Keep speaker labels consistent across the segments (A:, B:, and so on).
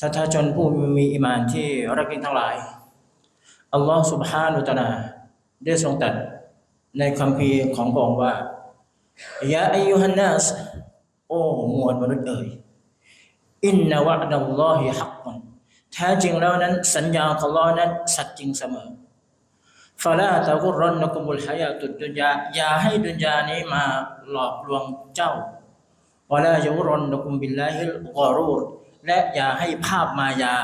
A: สัทธาชนผู้มีอิมานที่รักยิ่งทั้งหลาย อัลลอฮฺสุบฮานุตนาได้ทรงตัดในคำพีของพระองค์ว่ายะอายุฮันนัสโอ้มวลมนุษย์เอ๋ยอินนาวะดัลลอฮิฮักมันแท้จริงแล้วนั้น สัญญาของเรานั้น สัตย์จริงเสมอฟาลาตะกุรอนนกุมุลฮายาตุดุนยาอย่าให้ดุนยานี้มาหลอกลวงเจ้าวะลายะกุรอนนกุมบิลลาฮิลกอรูร และอย่าให้ภาพมายา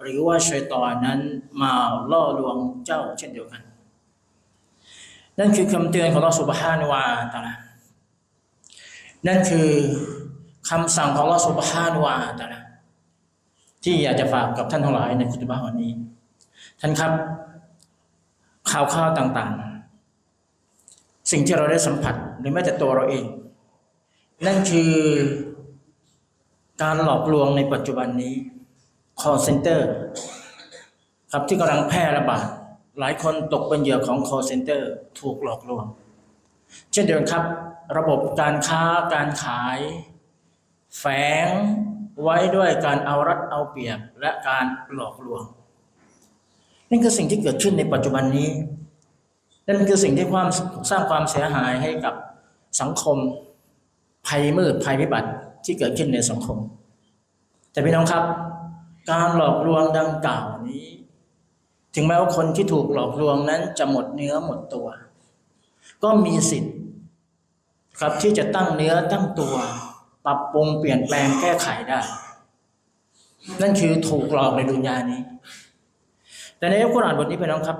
A: หรือว่าชัยตอนนั้นมาล่อลวงเจ้าเช่นเดียวกัน นั่นคือคำเตือนของเราสุบฮานวาตาลนั่นคือคำสั่งของเราสุบฮานวาตาลาที่อยากจะฝากกับท่านทั้งหลายในคุตบะวันนี้ ท่านครับ ข่าวข่าวต่างๆ สิ่งที่เราได้สัมผัสหรือแม้แต่ตัวเราเอง นั่นคือ การหลอกลวงในปัจจุบันนี้ call center ครับที่กำลังแพร่ระบาดหลายคนตกเป็นเหยื่อของ call center ถูกหลอกลวง เช่นเดียวกันครับ ระบบการค้าการขาย แฝงไว้ด้วยการเอารัดเอาเปรียบและการหลอกลวงนั่นคือสิ่งที่เกิดขึ้นในปัจจุบันนี้นั่นคือสิ่งที่ความสร้างความเสียหายให้กับสังคมภัยมืดภัยพิบัติ ที่เกิดขึ้นในสังคม แต่พี่น้องครับ การหลอกลวงดังกล่าวนี้ ถึงแม้ว่าคนที่ถูกหลอกลวงนั้นจะหมดเนื้อหมดตัว ก็มีสิทธิ์ ครับที่จะตั้งเนื้อตั้งตัว ปรับปรุงเปลี่ยนแปลงแก้ไขได้ นั่นคือถูกหลอกในดุนยานี้ แต่ในอัลกุรอานบทนี้พี่น้องครับ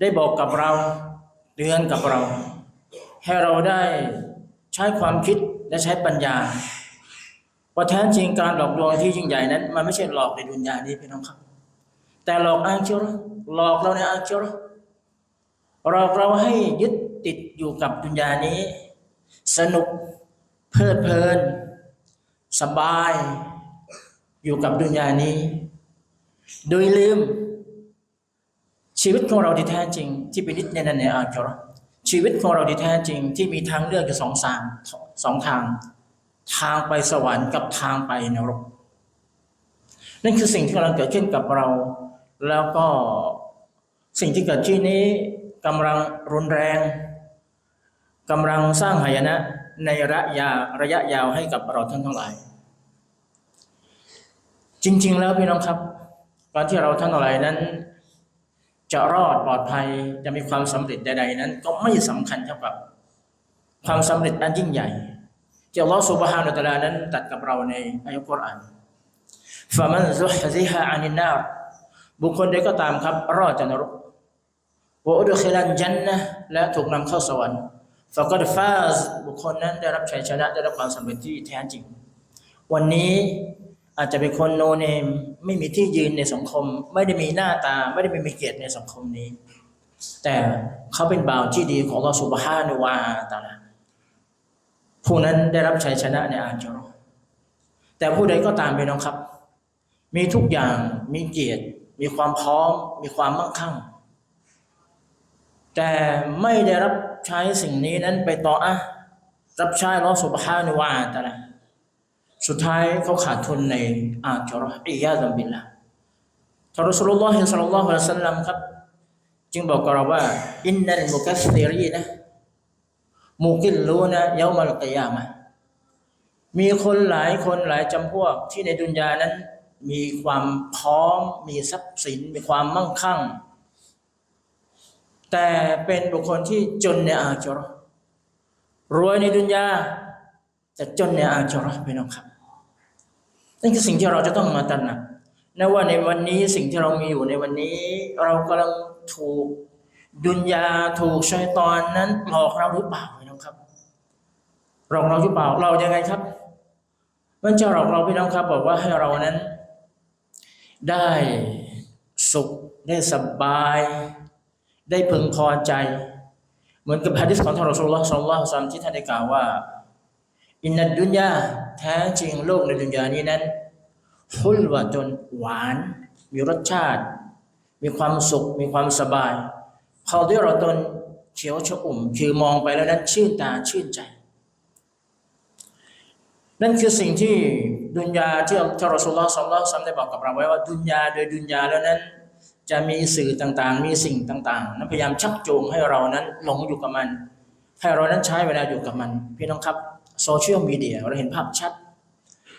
A: ได้บอกกับเราเตือนกับเรา ให้เราได้ใช้ความคิดและใช้ปัญญา ว่าแท้จริงการหลอกลวงที่ยิ่งใหญ่นั้น มันไม่ใช่หลอกในดุนยานี้พี่น้องครับ แต่หลอกอาคิเราะห์หลอกเราในอาคิเราะห์หลอกเราให้ยึดติดอยู่กับดุนยานี้ สนุกเพลิดเพลิน สบาย อยู่กับดุนยานี้ โดยลืม ชีวิตของเราที่แท้จริง ที่เป็นนิจในนั้นในอาคิเราะห์ชีวิตของเราที่แท้จริงที่มีทางเลือกอยู่สองทางสองทาง ทางไปสวรรค์กับทางไปนรก นั่นคือสิ่งที่กำลังเกิดขึ้นกับเรา แล้วก็สิ่งที่เกิดขึ้นนี้กำลังรุนแรงกำลังสร้างหายนะในระยะระยะยาวให้กับเราท่านทั้งหลาย จริง ๆ แล้วพี่น้องครับการที่เราท่านทั้งหลายนั้น จะรอดปลอดภัยจะมีความสำเร็จใด ๆ นั้น ก็ไม่สำคัญเท่ากับความสำเร็จอันยิ่งใหญ่ ที่อัลลอฮฺสุบฮานุตะลานั้นตรัดกับเราในอายะกุรอานฟะมันซุฮซิฮะอานินนารบุคคลใดก็ตามครับ รอดจากนรกวะอุดคิลันจันนะและถูกนำเข้าสวรรค์ฟะกัดฟาซบุคคลนั้นได้รับชัยชนะได้รับความสำเร็จที่แท้จริง วันนี้อาจจะเป็นคนโนเนมไม่มีที่ยืนในสังคม ไม่ได้มีหน้าตา ไม่ได้มีเกียรติในสังคมนี้ แต่เขาเป็นบ่าวที่ดีของอัลลอฮฺสุบฮานุวาตะอาลา ผู้นั้นได้รับชัยชนะในอาจรแต่ผู้ใดก็ตามไปน้องครับ มีทุกอย่างมีเกียรติ มีความพร้อม มีความมั่งคั่ง แต่ไม่ได้รับใช้สิ่งนี้นั้นไปต่ออะรับใช้ลอสุบฮานุวาตะอาลาสุดท้ายเขาขาดทุนในอาจรออิยาซัมบิลละท่านรอสูลุลลอฮิศ็อลลัลลอฮุอะลัยฮิวะซัลลัมครับ จึงบอกกับเราว่า อินนัลมุกัสซิรีนะ มูกินรู้นะเยามัลกยามะมีคนหลายคนหลายจำพวกที่ในดุนยานั้น มีความพร้อม มีทรัพย์สิน มีความมั่งคั่ง แต่เป็นบุคคลที่จนในอาจรอรวยในดุนยาแต่จนในอาจรอพี่น้องครับนั่นคือสิ่งที่เราจะต้องมาตระหนักนะว่าในวันนี้สิ่งที่เรามีอยู่ในวันนี้ เรากำลังถูกดุนยาถูกชัยตอนนั้นหลอกเราหรือเปล่า หลอกเราหรือเปล่าเรายังไงครับมันจะหลอกเราพี่น้องครับ บอกว่าให้เรานั้น ได้สุขได้สบาย ได้พึงพอใจ เหมือนกับฮะดิษของท่านรอสูลุลลอฮ์ศ็อลลัลลอฮุอะลัยฮิวะซัมที่ท่านได้กล่าวว่า อินนัดดุนยาแท้จริงโลกในดุนยานี้นั้นฮุลวะจนหวาน มีรสชาติ มีความสุข มีความสบายพอที่เราตนเขียวชอุ่ม คือมองไปแล้วนั้นชื่นตาชื่นใจ นั่นคือสิ่งที่ดุนยาที่ทรอสุลลอฮ์สัลลัลลอฮุอะลัยฮิวะซัมได้บอกกับเราไว้ว่าดุนยาโดยดุนยาแล้วนั้น จะมีสื่อต่างๆ มีสิ่งต่างๆ นั้นพยายามชักจูงให้เรานั้นหลงอยู่กับมัน ให้เรานั้นใช้เวลาอยู่กับมัน พี่น้องครับโซเชียลมีเดียเราเห็นภาพชัด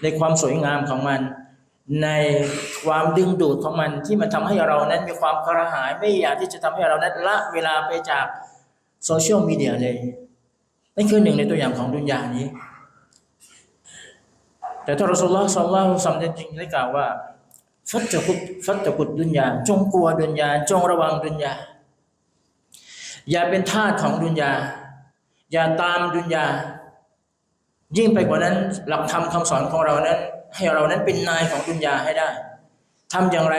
A: ในความสวยงามของมัน ในความดึงดูดของมันที่มันทำให้เรานั้นมีความกระหายไม่อยากที่จะทำให้เรานั้นละเวลาไปจากโซเชียลมีเดียเลยนั่นคือหนึ่งในตัวอย่างของดุนยานี้ แต่ท่านรอสุลลอฮ์สัลลัลลอฮุอะลัยฮิวะซัลลัมจริงได้กล่าวว่า ฟัตตะกุดฟัตตะกุดดุนยา จงกลัวดุนยา จงระวังดุนยา อย่าเป็นทาสของดุนยา อย่าตามดุนยา ยิ่งไปกว่านั้นหลักธรรมคำสอนของเรานั้น ให้เรานั้นเป็นนายของดุนยาให้ได้ทำอย่างไร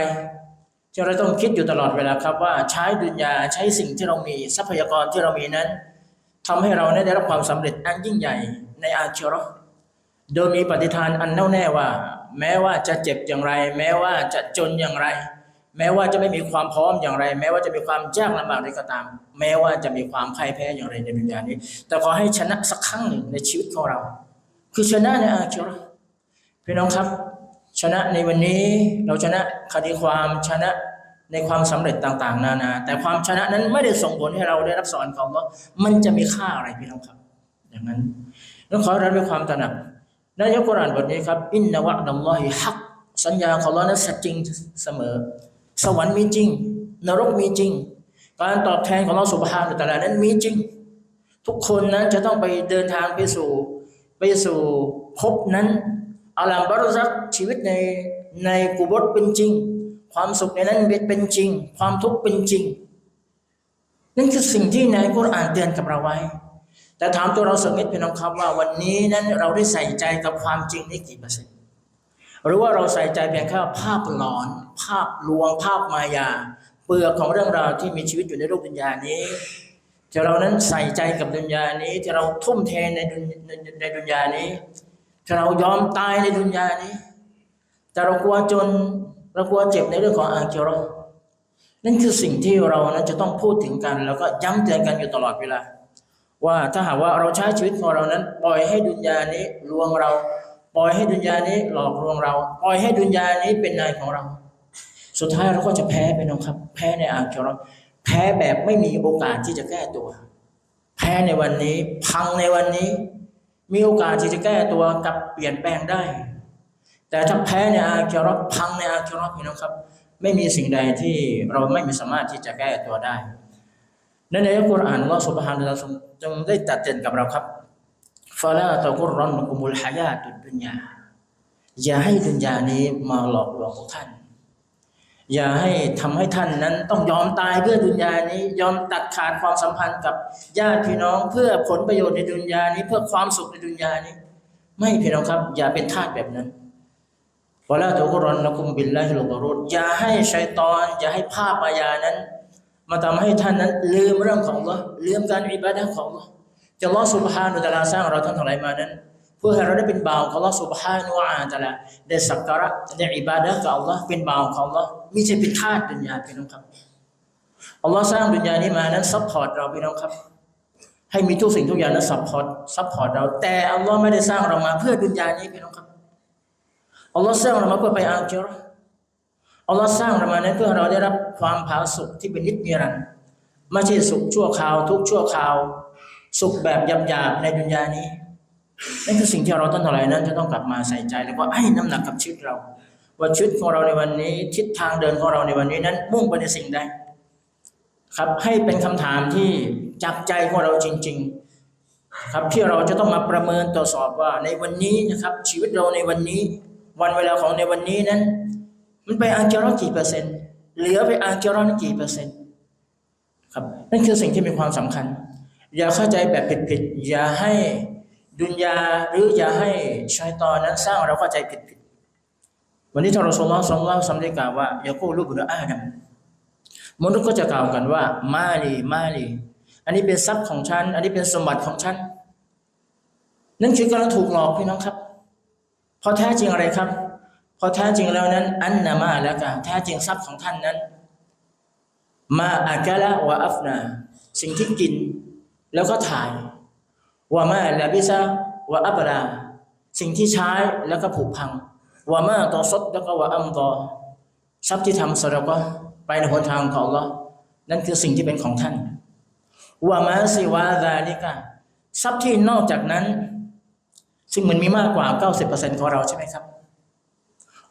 A: เราต้องคิดอยู่ตลอดเวลาครับว่าใช้ดุนยาใช้สิ่งที่เรามีทรัพยากรที่เรามีนั้นทำให้เรานั้นได้รับความสำเร็จอันยิ่งใหญ่ในอาชีรอ โดยมีปฏิฐานอันแน่วแน่ว่า แม้ว่าจะเจ็บอย่างไร แม้ว่าจะจนอย่างไร แม้ว่าจะไม่มีความพร้อมอย่างไร แม้ว่าจะมีความยากลำบากใดก็ตาม แม้ว่าจะมีความพ่ายแพ้อย่างไรในดุนยานี้ แต่ขอให้ชนะสักครั้งหนึ่งในชีวิตของเรา คือชนะในอาคิเราะห์พี่น้องครับ ชนะในวันนี้เราชนะคดีความชนะในความสำเร็จต่างๆ นานา แต่ความชนะนั้นไม่ได้ส่งผลให้เราได้รับสอนของว่ามันจะมีค่าอะไรพี่น้องครับ อย่างนั้นต้องขอให้ราด้วยความตระหนัก ในอัลกุรอานบทนี้ครับอินนาวะดัลลอฮิฮักสัญญาของเรานั้นสัจจริงเสมอ สวรรค์มีจริง นรกมีจริง การตอบแทนของเราสุบฮานุตะลานั้นมีจริง ทุกคนนั้นจะต้องไปเดินทางไปสู่ ไปสู่ภพนั้นอาลัมบารุซักชีวิตในในกุบรเป็นจริง ความสุขในนั้นเป็นจริง ความทุกข์เป็นจริง นั่นคือสิ่งที่ในอัลกุรอานเตือนกับเราไว้ แต่ถามตัวเราสักนิดพี่น้องครับว่าวันนี้นั้นเราได้ใส่ใจกับความจริงนี้กี่เปอร์เซ็นต์หรือว่าเราใส่ใจเพียงแค่ภาพหลอน ภาพลวงภาพมายา เปลือกของเรื่องราวที่มีชีวิตอยู่ในโลกดุนยานี้ที่เรานั้นใส่ใจกับดุนยานี้ที่เราทุ่มเทในดุนในดุนยานี้ที่เรายอมตายในดุนยานี้ แต่เรากลัวจนเรากลัวเจ็บในเรื่องของอาคิเราะห์นั่นคือสิ่งที่เรานั้นจะต้องพูดถึงกัน แล้วก็ย้ำเตือนกันอยู่ตลอดเวลา ว่าถ้าหากว่าเราใช้ชีวิตของเรานั้น ปล่อยให้ดุนยานี้ลวงเรา ปล่อยให้ดุนยานี้หลอกลวงเรา ปล่อยให้ดุนยานี้เป็นนายของเรา สุดท้ายเราก็จะแพ้ไปน้องครับ แพ้ในอาคิเราะห์แพ้แบบไม่มีโอกาสที่จะแก้ตัว แพ้ในวันนี้ พังในวันนี้ มีโอกาสที่จะแก้ตัวกับเปลี่ยนแปลงได้ แต่ถ้าแพ้ในอาคิเราะห์พังในอาคิเราะห์พี่น้องครับ ไม่มีสิ่งใดที่เราไม่มีสามารถที่จะแก้ตัวได้ ในในอัลกุรอานอัลลอฮฺสุบฮานะทรงจงได้ตัดเตือนกับเราครับฟาลาตะกุรรอนกุมุลฮายาตุดุนยาอย่าให้ดุนยานี้มาหลอกหลวงกท่าน อย่าให้ทำให้ท่านนั้นต้องยอมตายเพื่อดุนยานี้ ยอมตัดขาดความสัมพันธ์กับญาติพี่น้องเพื่อผลประโยชน์ในดุนยานี้ เพื่อความสุขในดุนยานี้ ไม่พี่น้องครับ อย่าเป็นทาสแบบนั้นฟะลาตะกุรรอนกุมบิลลาฮิลกรุดอย่าให้ชัยตอน อย่าให้ภาพมายานั้น มาทำให้ท่านนั้นลืมเรื่องของ Allah ลืมการอิบาดะห์ของ Allah จะลอสุบฮานุตะลาสร้างเราทั้งหลายมานั้น เพื่อให้เราได้เป็นบ่าวของ Allah สุบฮานุวะตะลาได้สักการะได้อิบาดะห์กับ Allah เป็นบ่าวของ Allah มิใช่เป็นทาสดุนยาพี่น้องครับ Allah สร้างดุนยานี้มานั้นซัพพอร์ตเราพี่น้องครับ ให้มีทุกสิ่งทุกอย่างนั้นซัพพอร์ตซัพพอร์ตเรา แต่ Allah ไม่ได้สร้างเรามาเพื่อดุนยานี้พี่น้องครับ Allah สร้างเรามาเพื่อไปอาคิเราะห์ อัลลอฮ์สร้างเรามานั้นเพื่อเราได้รับความผาสุกที่เป็นนิจนิรันดร์ไม่ใช่สุขชั่วคราวทุกชั่วคราว สุขแบบหยาบๆในดุนยานี้นั่นคือสิ่งที่เราต้องทำอะไรนั้นจะต้องกลับมาใส่ใจแล้วก็ให้น้ำหนักกับชีวิตเราว่าชีวิตของเราในวันนี้ทิศทางเดินของเราในวันนี้นั้น มุ่งไปในสิ่งใดครับให้เป็นคำถามที่จับใจของเราจริง ๆ ครับที่เราจะต้องมาประเมินตรวจสอบว่าในวันนี้นะครับ ชีวิตเราในวันนี้ วันเวลาของในวันนี้นั้น มันไปอาคิเราะห์กี่เปอร์เซ็นต์เหลือไปอาคิเราะห์นั้นกี่เปอร์เซ็นต์ครับนั่นคือสิ่งที่มีความสำคัญ อย่าเข้าใจแบบผิดๆอย่าให้ดุนยาหรืออย่าให้ชัยตอนนั้นสร้างเราเข้าใจผิดๆวันนี้ท่ารอสูลลอฮ์ทรงเล่าสำเร็จกล่าวว่าอย่ากูลูบุนอาดัมมนุษย์ก็จะกล่าวกันว่า มาลีมาลีอันนี้เป็นทรัพย์ของฉัน อันนี้เป็นสมบัติของฉันนั่นคือกำลังถูกหลอกพี่น้องครับ เพราะแท้จริงอะไรครับ ราะแท้จริงแล้วนั้น อันนามาแล้วกันแท้จริงทรัพย์ของท่านนั้น มาอากาละวะอัฟนา สิ่งที่กินแล้วก็ถ่ายว่ามาลาบิซาวะอับลาสิ่งที่ใช้แล้วก็ผุพังว่ามาตอซดแล้วก็ว่าอัมตอทรัพย์ที่ทำสระก็ไปในหนทางของละนั่นคือสิ่งที่เป็นของท่านว่ามาสิวาดาลิกะทรัพย์ที่นอกจากนั้น ซึ่งมันมีมากกว่า 90%ของเราใช่ไหมครับ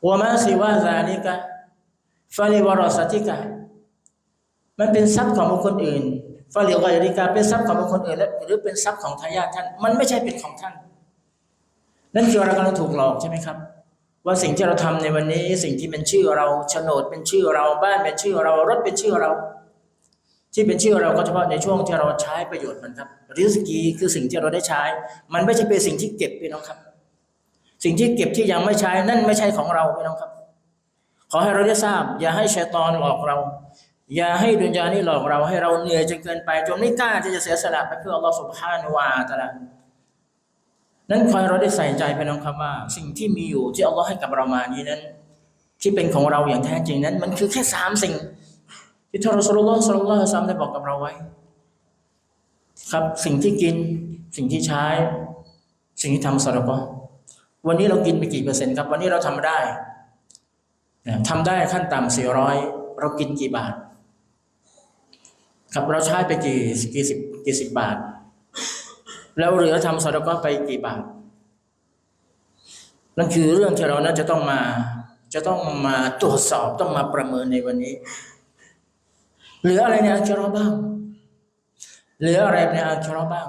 A: วมาสิวาดาลิกะฟาลิวารอสติกะมันเป็นทรัพย์ของบุคคลอื่นฟาลิวาริกาเป็นทรัพย์ของบุคคลอื่นและหรือเป็นทรัพย์ของทายาทท่าน มันไม่ใช่เป็นของท่าน นั่นคือเรากำลังถูกหลอกใช่ไหมครับ ว่าสิ่งที่เราทำในวันนี้สิ่งที่เป็นชื่อเราโฉนดเป็นชื่อเราบ้านเป็นชื่อเรารถเป็นชื่อเรา ที่เป็นชื่อเราก็เฉพาะในช่วงที่เราใช้ประโยชน์มันครับริสกีคือสิ่งที่เราได้ใช้ มันไม่ใช่เป็นสิ่งที่เก็บพี่น้องครับ สิ่งที่เก็บที่ยังไม่ใช้นั่นไม่ใช่ของเราพี่น้องครับ ขอให้เราได้ทราบ อย่าให้ชัยตอนหลอกเรา อย่าให้ดุนยานี่หลอกเรา ให้เราเหนื่อยจนเกินไปจนไม่กล้าที่จะเสียสละไปเพื่ออัลลอฮฺสุบฮานวาตะละนั้นคอยเราได้ใส่ใจพี่น้องครับว่า สิ่งที่มีอยู่ที่อัลลอฮ์ให้กับเรามานี้นั้น ที่เป็นของเราอย่างแท้จริงนั้น มันคือแค่สามสิ่ง ที่ท่านรอสูลุลลอฮ์สัลลัลลอฮุอะลัยฮิวะซัมได้บอกกับเราไว้ ครับสิ่งที่กินสิ่งที่ใช้ สิ่งที่ทำสาระ วันนี้เรากินไปกี่เปอร์เซ็นต์ครับ วันนี้เราทำได้นะทำได้ขั้นต่ำสี่ร้อยเรากินกี่บาท ครับเราใช้ไปกี่กี่สิบกี่สิบบาท แล้วเหลือทำสระกอไปกี่บาทนั่นคือเรื่องที่เราน่าจะต้องมา จะต้องมาตรวจสอบต้องมาประเมินในวันนี้เหลืออะไรในอัลกิรอบ้างเหลืออะไรในอัลกิรอบ้าง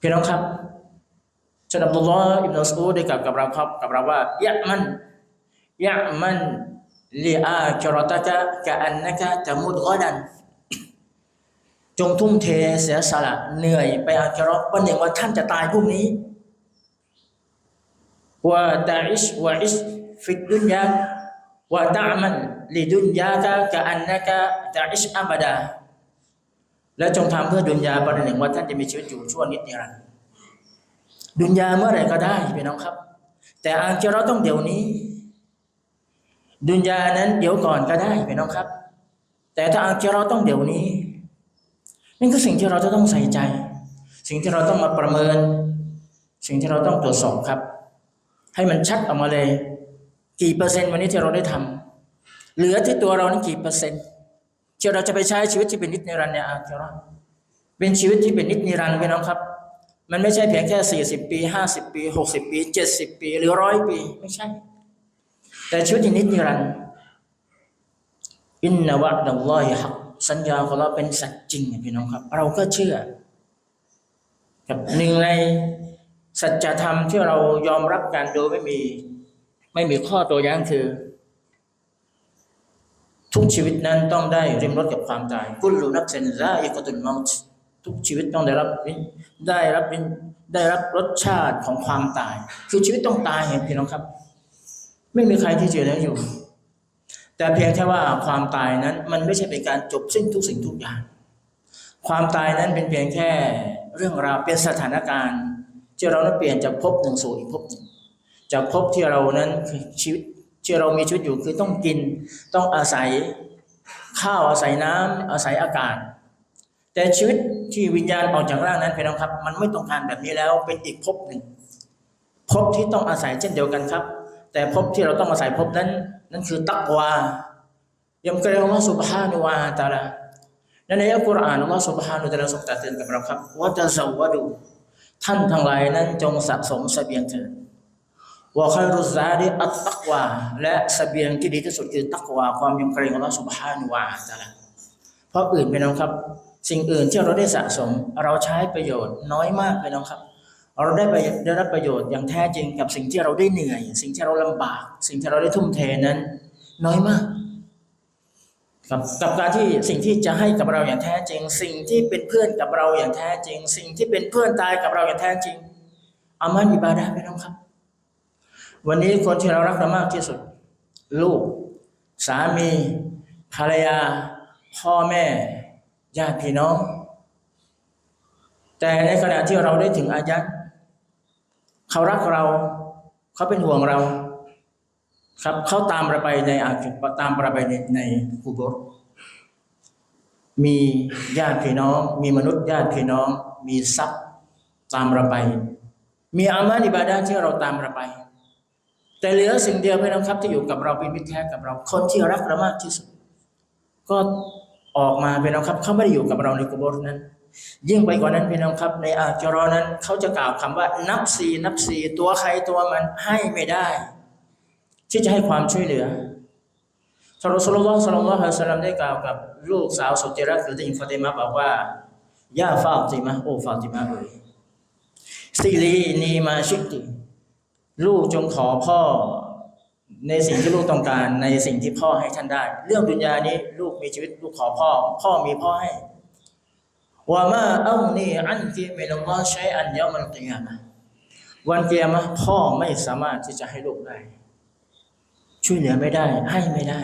A: พี่น้องครับ ท่านอับดุลลอฮ์อิบนุสูดได้กล่าวกับเราครับกับเราว่ายะมันยะมันลีอาคิรอตะกะกะอันนะกะตะมุดกอดัน จงทุ่มเทเสียสละเหนื่อยไปอาคิรอวันหนึ่งว่าท่านจะตายพรุ่งนี้ว่าตาอิชวะอิชฟิดดุนยาว่าตะมันลิดุนยากะกะอันนะกะตาอิชอับดาและจงทำเพื่อดุนยาประหนึ่งว่าท่านจะมีชีวิตอยู่ชั่วนิดนิรันดร์ ดุนยาเมื่อไหร่ก็ได้พี่น้องครับ แต่อาคิเราต้องเดี๋ยวนี้ ดุนยานั้นเดี๋ยวก่อนก็ได้พี่น้องครับ แต่ถ้าอาคิเราต้องเดี๋ยวนี้นี่นคือสิ่งที่เราจะต้องใส่ใจ สิ่งที่เราต้องมาประเมิน สิ่งที่เราต้องตรวจสอบครับ ให้มันชัดออกมาเลย กี่เปอร์เซ็นต์วันนี้ที่เราได้ทำเหลือที่ตัวเรานั้นกี่เปอร์เซ็นต์ที่เราจะไปใช้ชีวิตที่เป็นนิจนิรันดร์ในอาคิเราะเป็นชีวิตที่เป็นนิจนิรันดร์พี่น้องครับ มันไม่ใช่เพียงแค่ 40 ปี 50 ปี 60 ปี 70 ปี หรือร้อยปี ไม่ใช่ แต่ชีวิตอย่างนิจนิรันดร์อินนาวะดัลลอฮิฮักสัญญาของเราเป็นสัจจริงพี่น้องครับ เราก็เชื่อกับหนึ่งในสัจธรรมที่เรายอมรับกันโดยไม่มี ไม่มีข้อตัวยั้งคือ ทุกชีวิตนั้นต้องได้ริมรถกับความตายกุลลุนับเซนซาอิกตุลมอต ทุกชีวิตต้องได้รับได้รับได้รับรสชาติของความตาย คือชีวิตต้องตายเห็นพี่น้องครับ ไม่มีใครที่จะได้อยู่ แต่เพียงแค่ว่าความตายนั้น มันไม่ใช่เป็นการจบสิ้นทุกสิ่งทุกอย่าง ความตายนั้นเป็นเพียงแค่เรื่องราวเป็นสถานการณ์ที่เรานั้นเปลี่ยนจากภพหนึ่งสู่อีกภพหนึ่งจากภพที่เรานั้นคือชีวิตที่เรามีชีวิตอยู่คือต้องกินต้องอาศัยข้าวอาศัยน้ำอาศัยอากาศ แต่ชีวิตที่วิญญาณออกจากร่างนั้นพี่น้องครับ มันไม่ต้องการแบบนี้แล้วเป็นอีกภพหนึ่งภพที่ต้องอาศัยเช่นเดียวกันครับ แต่ภพที่เราต้องอาศัยภพนั้น นั่นคือตักวายำเกรงอัลลอฮฺสุบฮานุวาตาลาในในอัลกุรอานอัลลอฮฺสุบฮานุตะลาทรงตรัสเตือนกับเราครับว่าจะสวดู ท่านทั้งหลายนั้นจงสะสมเสบียงเถิดว่าคอยรุซาดีอัตตักวาและเสบียงที่ดีที่สุดคือตักวาความยำเกรงอัลลอฮฺสุบฮานุวาตาลาเพราะอื่นพี่น้องครับ สิ่งอื่นที่เราได้สะสม เราใช้ประโยชน์น้อยมากพี่น้องครับ เราได้ไปได้รับประโยชน์อย่างแท้จริงกับสิ่งที่เราได้เหนื่อย สิ่งที่เราลำบาก สิ่งที่เราได้ทุ่มเทนั้น น้อยมากกับกับการที่สิ่งที่จะให้กับเราอย่างแท้จริง สิ่งที่เป็นเพื่อนกับเราอย่างแท้จริง สิ่งที่เป็นเพื่อนตายกับเราอย่างแท้จริงอามันอิบาดะห์พี่น้องครับ วันนี้คนที่เรารักเรามากที่สุด ลูก สามี ภรรยา พ่อแม่ ญาติพี่น้อง แต่ในขณะที่เราได้ถึงอายัดเขารักเรา เขาเป็นห่วงเรา ครับเขาตามเราไปในอาคิตามเราไปในในอุโบสถมีญาติพี่น้อง มีมนุษย์ญาติพี่น้อง มีทรัพย์ตามเราไป มีอามานิบาดาที่เราตามเราไป แต่เหลือสิ่งเดียวพี่น้องครับที่อยู่กับเราเป็นมิตรแท้กับเรา คนที่รักเรามากที่สุด ก็ ออกมาพี่น้องครับ เขาไม่ได้อยู่กับเราในกุโบรนั้น ยิ่งไปกว่านั้นพี่น้องครับ ในอาจารอนั้น เขาจะกล่าวคำว่านับสีนับสีตัวใครตัวมันให้ไม่ได้ ที่จะให้ความช่วยเหลือทารอสูลุลลอฮ์สัลลัลลอฮุอะลัยฮิวะซัลลัมได้กล่าวกับลูกสาวสุดที่รักคือท่านฟาติมาบอกว่าย่าฟาติมาโอ้ฟาติมาเอ๋ยสิลีนีมาชิกติลูกจงขอพ่อ ในสิ่งที่ลูกต้องการในสิ่งที่พ่อให้ท่านได้ เรื่องดุนยานี้ ลูกมีชีวิตลูกขอพ่อ พ่อมีพ่อให้ว่ามาอัลนีอันกิมินัลลอใช้อันยามันกิยามะวันเกียมะพ่อไม่สามารถที่จะให้ลูกได้ ช่วยเหลือไม่ได้ ให้ไม่ได้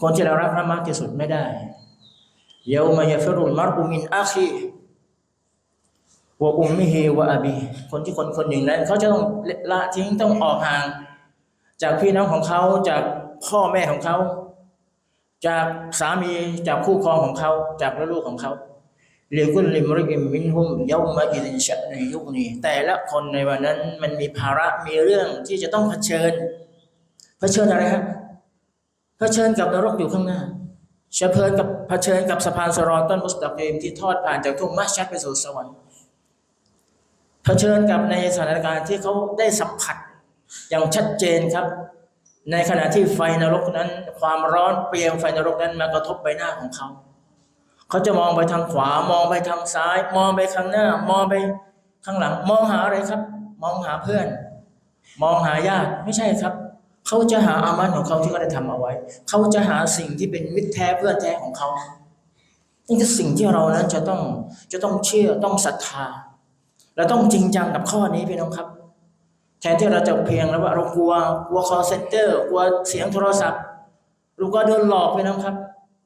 A: คนที่เรารักมากที่สุดไม่ได้เยาวมายฟรุลมารอุมินอาคีวะอุมมิฮิวะอบีคนที่คนคนหนึ่งนั้นเขาจะต้องละทิ้งต้องออกห่าง จากพี่น้องของเขาจากพ่อแม่ของเขา จากสามีจากคู่ครองของเขา จากลูกของเขาเรียกุลิมริอิมมินฮุมเยาวมาอิลินชะในยุคนี้ แต่ละคนในวันนั้นมันมีภาระมีเรื่องที่จะต้องเผชิญ เผชิญอะไรครับเผชิญกับนรกอยู่ข้างหน้าเผชิญกับเผชิญกับสะพานสรอต้นมุสตะกีมที่ทอดผ่านจากทุ่งมัชชัดไปสู่สวรรค์เผชิญกับในสถานการณ์ที่เขาได้สัมผัส อย่างชัดเจนครับ ในขณะที่ไฟนรกนั้น ความร้อนเปรียงไฟนรกนั้นมากระทบใบหน้าของเขา เขาจะมองไปทางขวามองไปทางซ้าย มองไปข้างหน้า มองไปข้างหลัง มองหาอะไรครับ มองหาเพื่อน มองหาญาติไม่ใช่ครับ เขาจะหาอามันของเขาที่เขาได้ทำเอาไว้ เขาจะหาสิ่งที่เป็นมิตรแท้เพื่อนแท้ของเขานี่คือสิ่งที่เรานั้นจะต้องจะต้องเชื่อต้องศรัทธาและต้องจริงจังกับข้อนี้พี่น้องครับ แทนที่เราจะเพียงแล้วว่าเรากลัวกลัวคอเซ็นเตอร์กลัวเสียงโทรศัพท์เราก็โดนหลอกไปนะครับ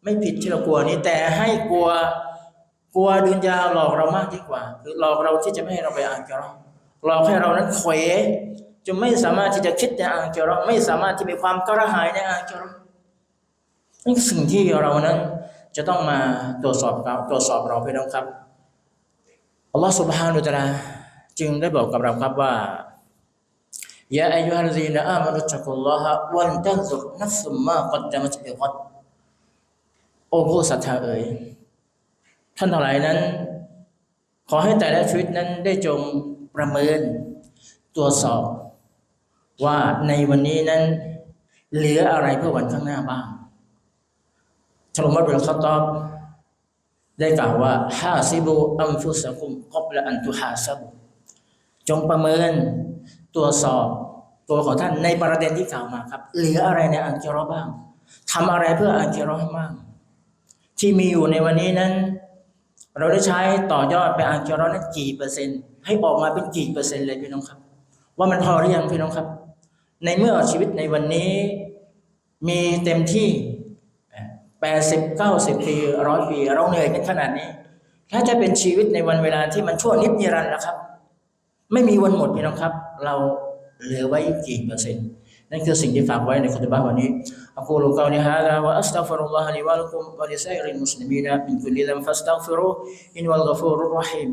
A: ไม่ผิดที่เรากลัวนี้ แต่ให้กลัวกลัวดินยาหลอกเรามากดีกว่าคือหลอกเราที่จะไม่ให้เราไปอ่านกรอหลอกให้เรานั้นเขวจนไม่สามารถที่จะคิดในอ่านเจรอไม่สามารถที่มีความกระหายในอ่านเจรอนี่สิ่งที่เรานั้นจะต้องมาตรวจสอบเราตรวจสอบเราไปนะครับอัลลอฮฺสุบฮานุตะลาจึงได้บอกกับเราครับว่า ยาอายุฮัลซีนอามานุตักุลลอฮะวันตันซุรนัฟซุมมากัดดามัตบิกัดโอ้ผู้ศรัทธาเอ๋ยท่านทั้งหลายนั้น ขอให้แต่ละชีวิตนั้นได้จงประเมินตรวจสอบ ว่าในวันนี้นั้น เหลืออะไรเพื่อวันข้างหน้าบ้างชลมัดเบลคาตอบได้กล่าวว่าฮาซิบูอัมฟุสกุมกับละอันตุฮาซับจงประเมิน ตรวจสอบตัวของท่านในประเด็นที่กล่าวมาครับ เหลืออะไรในอันกิรอบ้างทำอะไรเพื่ออันกิรอบ้าง ที่มีอยู่ในวันนี้นั้น เราได้ใช้ต่อยอดไปอันกิรอนั้นกี่เปอร์เซ็นต์ให้ออกมาเป็นกี่เปอร์เซ็นต์เลยพี่น้องครับ ว่ามันพอหรือยังพี่น้องครับ ในเมื่อชีวิตในวันนี้มีเต็มที่แปดสิบเก้าสิบปีร้อยปี เราเหนื่อยกันขนาดนี้ ถ้าจะเป็นชีวิตในวันเวลาที่มันชั่วนิดนิรันดร์นะครับ ไม่มีวันหมดพี่น้องครับ เราเหลือไว้กี่เปอร์เซ็นต์นั่นคือสิ่งที่ฝากไว้ในคุตบะห์วันนี้อักูลุกาวลิฮะดะวะอัสตัฆฟิรุลลอฮะลิวะลักุมวะลิซัยริลมุสลิมีนมินกุลลิซัมฟัสตัฆฟิรุอินวัลฆอฟูรุรรหีม